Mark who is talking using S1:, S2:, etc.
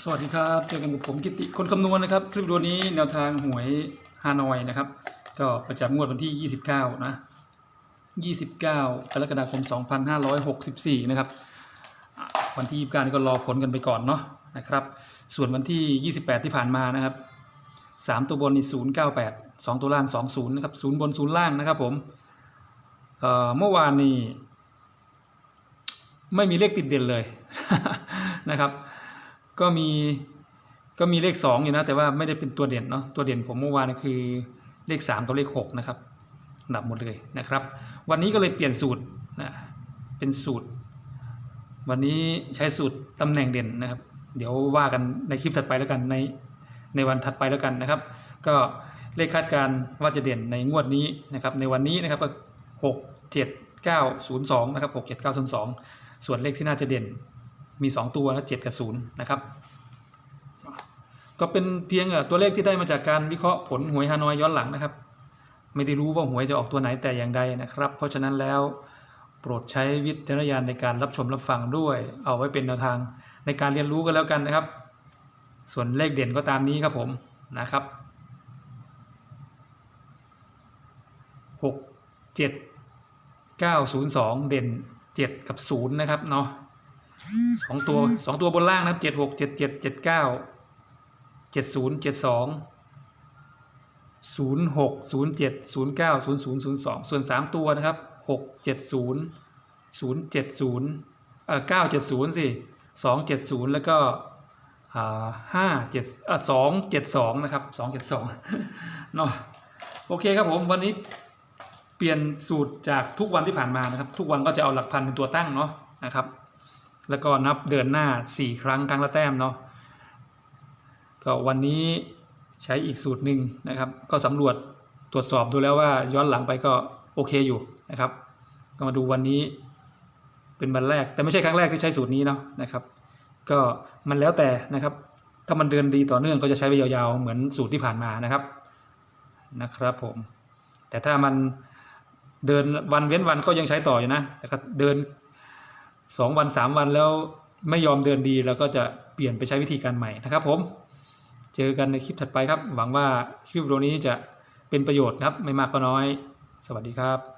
S1: สวัสดีครับเจอกันกับผมกิติคนคำนวณนะครับ คลิปวิดีโอนี้แนวทางหวยฮานอยนะครับ ก็ประจำงวดวันที่ 29 นะ 29 กรกฎาคม 2564 นะครับอะวันที่ 29 นี่ก็รอผลกันไปก่อนเนาะนะครับ ส่วนวันที่ 28 ที่ผ่านมานะครับ 3 ตัวบนนี่098 2 ตัวล่าง 20 นะครับ 0 บน 0 ล่างนะครับผมเอ่อเมื่อวานนี่ไม่มีเลขติดเด่นเลยนะครับ ก็มีก็มีเลข 2 อยู่นะ แต่ว่าไม่ได้เป็นตัวเด่นเนาะตัวเด่นผมเมื่อวานคือเลข 3 กับเลข 6 นะครับดับหมดเลยนะครับ วันนี้ก็เลยเปลี่ยนสูตรนะเป็นสูตร วันนี้ใช้สูตรตำแหน่งเด่นนะครับ เดี๋ยวว่ากันในคลิปถัดไปแล้วกันในในวันถัดไปแล้วกันนะครับ ก็เลขคาดการว่าจะเด่นในงวดนี้นะครับในวันนี้นะครับก็6 7 9 0 2นย์สองนะครับ6 7 9 0 2ส่วนเลขที่น่าจะเด่น มี 2 ตัวนะ7กับ0นะครับ ก็เป็นเพียงตัวเลขที่ได้มาจากการวิเคราะห์ผลหวยฮานอยย้อนหลังนะครับ ไม่ได้รู้ว่าหวยจะออกตัวไหนแต่อย่างใดนะครับ เพราะฉะนั้นแล้วโปรดใช้วิจารณญาณในการรับชมรับฟังด้วย เอาไว้เป็นแนวทางในการเรียนรู้กันแล้วกันนะครับ ส่วนเลขเด่นก็ตามนี้ครับผมนะครับหกเจ็ดเก้าศูนย์สองเด่นเจ็ดกับศูนย์นะครับเนาะ สองตัวสองตัวบนล่างนะครับเจ็ดหกเจ็ดเจ็ดเจ็ดเก้าเจ็ดศูนย์เจ็ดสองศูนย์หกศูนย์เจ็ดศูนย์เก้าศูนย์ศูนย์ศูนย์สองส่วนสามตัวนะครับหกเจ็ดศูนย์ศูนย์เจ็ดศูนย์เอ่อเก้าเจ็ดศูนย์สิสองเจ็ดศูนย์แล้วก็อ่าห้าเจ็ดอ่าสองเจ็ดสองนะครับสองเจ็ดสองเนาะโอเคครับผมวันนี้เปลี่ยนสูตรจากทุกวันที่ผ่านมานะครับ ทุกวันก็จะเอาหลักพันเป็นตัวตั้งเนาะนะครับ แล้วก็นับเดินหน้า 4 ครั้งครั้งละแต้มเนาะก็วันนี้ใช้อีกสูตรหนึ่งนะครับ ก็สำรวจตรวจสอบดูแล้วว่าย้อนหลังไปก็โอเคอยู่นะครับ ก็มาดูวันนี้เป็นวันแรก แต่ไม่ใช่ครั้งแรกที่ใช้สูตรนี้เนาะนะครับ ก็มันแล้วแต่นะครับ ถ้ามันเดินดีต่อเนื่องก็จะใช้ไปยาวๆ เหมือนสูตรที่ผ่านมานะครับนะครับผม แต่ถ้ามันเดินวันเว้นวันก็ยังใช้ต่ออยู่นะแต่ก็เดิน สองวันสามวันแล้วไม่ยอมเดินดีเราก็จะเปลี่ยนไปใช้วิธีการใหม่นะครับผมเจอกันในคลิปถัดไปครับ หวังว่าคลิปวิดีโอนี้จะเป็นประโยชน์ครับไม่มากก็น้อย สวัสดีครับ